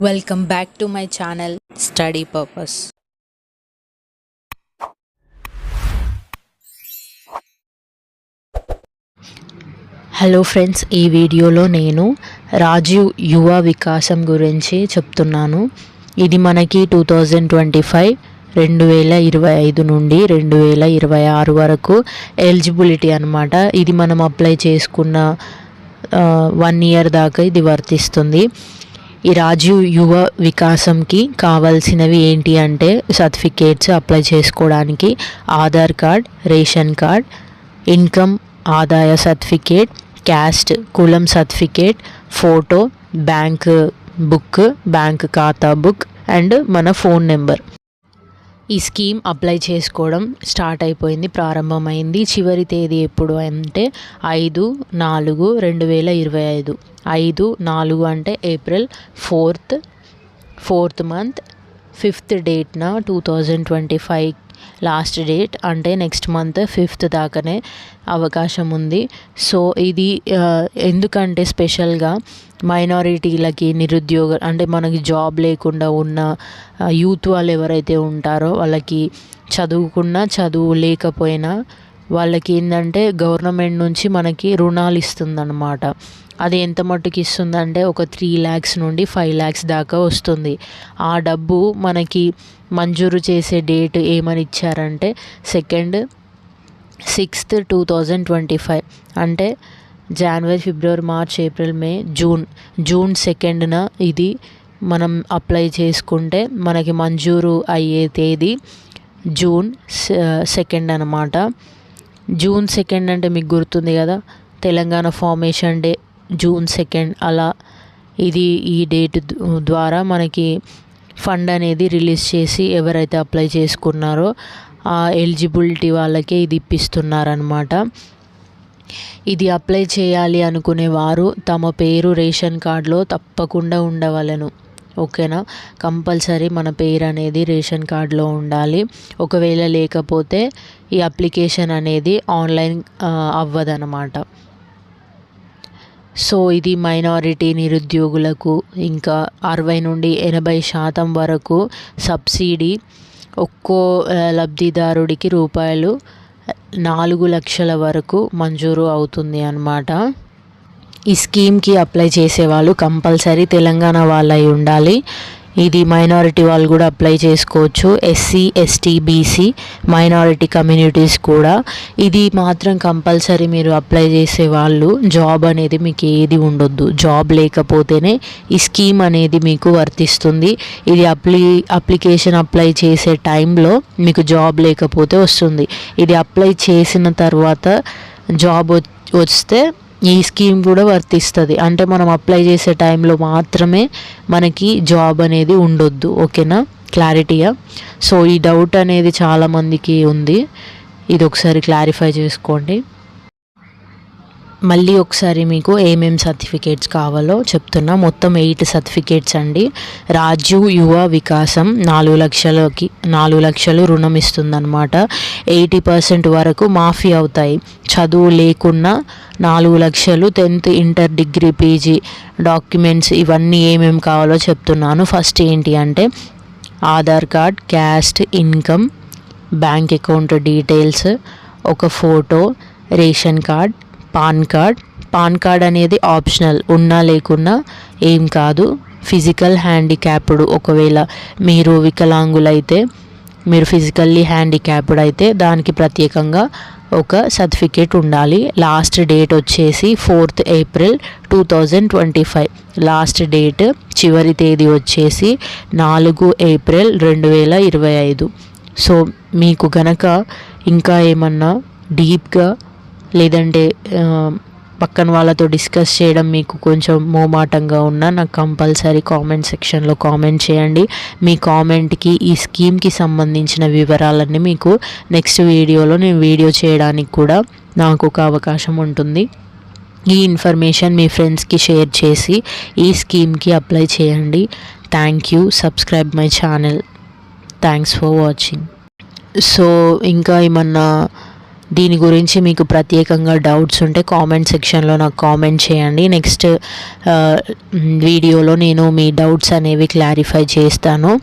Welcome back to my channel study purpose hello friends ఈ వీడియోలో నేను రాజీవ్ యువ వికాసం గురించి చెప్తున్నాను. ఇది మనకి టూ థౌజండ్ ట్వంటీ ఫైవ్ రెండు వేల ఇరవై ఐదు నుండి రెండు వేల ఇరవై ఆరు వరకు ఎలిజిబిలిటీ అనమాట ఇది మనం అప్లై చేసుకున్న వన్ ఇయర్ దాకా ఇది వర్తిస్తుంది. ఈ రాజీవ్ యువ వికాసంకి కావాల్సినవి ఏంటి అంటే సర్టిఫికేట్స్ అప్లై చేసుకోవడానికి Aadhaar card ration card income ఆదాయ సర్టిఫికేట్ క్యాస్ట్ కులం certificate photo bank book bank ఖాతా బుక్ అండ్ మన ఫోన్ నెంబర్. ఈ స్కీమ్ అప్లై చేసుకోవడం స్టార్ట్ అయిపోయింది ప్రారంభమైంది. చివరి తేదీ ఎప్పుడు అంటే ఐదు నాలుగు రెండు వేల ఇరవై ఐదు. ఐదు నాలుగు అంటే April fourth fourth month fifth డేట్న two thousand twenty five last date అంటే నెక్స్ట్ మంత్ ఫిఫ్త్ దాకానే అవకాశం ఉంది. సో ఇది ఎందుకంటే స్పెషల్గా మైనారిటీలకి నిరుద్యోగ అంటే మనకి జాబ్ లేకుండా ఉన్న యూత్ వాళ్ళు ఎవరైతే ఉంటారో వాళ్ళకి చదువుకున్నా చదువు లేకపోయినా వాళ్ళకి ఏంటంటే గవర్నమెంట్ నుంచి మనకి రుణాలు ఇస్తుందన్నమాట. అది ఎంత మట్టుకు ఇస్తుందంటే ఒక త్రీ ల్యాక్స్ నుండి ఫైవ్ ల్యాక్స్ దాకా వస్తుంది. ఆ డబ్బు మనకి మంజూరు చేసే డేట్ ఏమని ఇచ్చారంటే second sixth two thousand twenty five అంటే జనవరి ఫిబ్రవరి March April May June June సెకండ్న ఇది మనం అప్లై చేసుకుంటే మనకి మంజూరు అయ్యే తేదీ జూన్ సెకండ్ అనమాట జూన్ సెకండ్ అంటే మీకు గుర్తుంది కదా? Telangana formation day June second అలా ఇది ఈ డేట్ ద్వారా మనకి ఫండ్ అనేది రిలీజ్ చేసి ఎవరైతే అప్లై చేసుకున్నారో ఆ ఎలిజిబిలిటీ వాళ్ళకే ఇది ఇప్పిస్తున్నారనమాట ఇది అప్లై చేయాలి అనుకునే వారు తమ పేరు రేషన్ కార్డులో తప్పకుండా ఉండవలను. ఓకేనా? కంపల్సరీ మన పేరు అనేది రేషన్ కార్డులో ఉండాలి. ఒకవేళ లేకపోతే ఈ అప్లికేషన్ అనేది ఆన్లైన్ అవ్వదనమాట సో ఇది మైనారిటీ నిరుద్యోగులకు ఇంకా అరవై నుండి ఎనభై శాతం వరకు సబ్సిడీ. ఒక్కో లబ్ధిదారుడికి రూపాయలు నాలుగు లక్షల వరకు మంజూరు అవుతుంది అన్నమాట. ఈ స్కీమ్కి అప్లై చేసేవాళ్ళు కంపల్సరీ తెలంగాణ వాళ్ళై ఉండాలి. ఇది మైనారిటీ వాళ్ళు కూడా అప్లై చేసుకోవచ్చు SC ST BC minority communities కూడా. ఇది మాత్రం కంపల్సరీ మీరు అప్లై చేసే వాళ్ళు జాబ్ అనేది మీకు ఏది ఉండొద్దు. జాబ్ లేకపోతేనే ఈ స్కీమ్ అనేది మీకు వర్తిస్తుంది. ఇది అప్లీ అప్లికేషన్ అప్లై చేసే టైంలో మీకు జాబ్ లేకపోతే వస్తుంది. ఇది అప్లై చేసిన తర్వాత జాబ్ వ- వస్తే ఈ స్కీమ్ కూడా వర్తిస్తుంది. అంటే మనం అప్లై చేసే టైంలో మాత్రమే మనకి జాబ్ అనేది ఉండొద్దు. ఓకేనా? క్లారిటీయా? సో ఈ డౌట్ అనేది చాలామందికి ఉంది. ఇది ఒకసారి క్లారిఫై చేసుకోండి. మళ్ళీ ఒకసారి మీకు ఏమేమి సర్టిఫికేట్స్ కావాలో చెప్తున్నా. మొత్తం ఎయిట్ సర్టిఫికేట్స్ అండి. రాజు యువ వికాసం నాలుగు లక్షలకి నాలుగు లక్షలు రుణం ఇస్తుందన్నమాట. ఎయిటీ పర్సెంట్ వరకు మాఫీ అవుతాయి. చదువు లేకున్నా నాలుగు లక్షలు tenth inter degree PG documents ఇవన్నీ ఏమేమి కావాలో చెప్తున్నాను. ఫస్ట్ ఏంటి అంటే Aadhaar card caste income bank account details ఒక photo ration card PAN card. PAN card అనేది ఆప్షనల్. ఉన్నా లేకున్నా ఏం కాదు. Physical handicapped. ఒకవేళ మీరు వికలాంగులైతే మీరు ఫిజికల్లీ హ్యాండిక్యాప్డ్ అయితే దానికి ప్రత్యేకంగా ఒక సర్టిఫికేట్ ఉండాలి. లాస్ట్ డేట్ వచ్చేసి fourth April two thousand twenty five. Last date చివరి తేదీ వచ్చేసి నాలుగు ఏప్రిల్ రెండు వేల ఇరవై ఐదు. సో మీకు గనక ఇంకా ఏమన్నా డీప్గా లేదంటే పక్కన వాళ్ళతో డిస్కస్ చేయడం మీకు కొంచెం మోమాటంగా ఉన్నా నాకు కంపల్సరీ కామెంట్ సెక్షన్లో కామెంట్ చేయండి. మీ కామెంట్కి ఈ స్కీమ్కి సంబంధించిన వివరాలన్నీ మీకు నెక్స్ట్ వీడియోలో నేను వీడియో చేయడానికి కూడా నాకు ఒక అవకాశం ఉంటుంది. ఈ ఇన్ఫర్మేషన్ మీ ఫ్రెండ్స్కి షేర్ చేసి ఈ స్కీమ్కి అప్లై చేయండి. Thank you. Subscribe my channel. Thanks for watching. So ఇంకా ఏమన్నా దీని గురించి మీకు ప్రత్యేకంగా డౌట్స్ ఉంటే కామెంట్ సెక్షన్లో నాకు కామెంట్ చేయండి. నెక్స్ట్ వీడియోలో నేను మీ డౌట్స్ అనేవి క్లారిఫై చేస్తాను.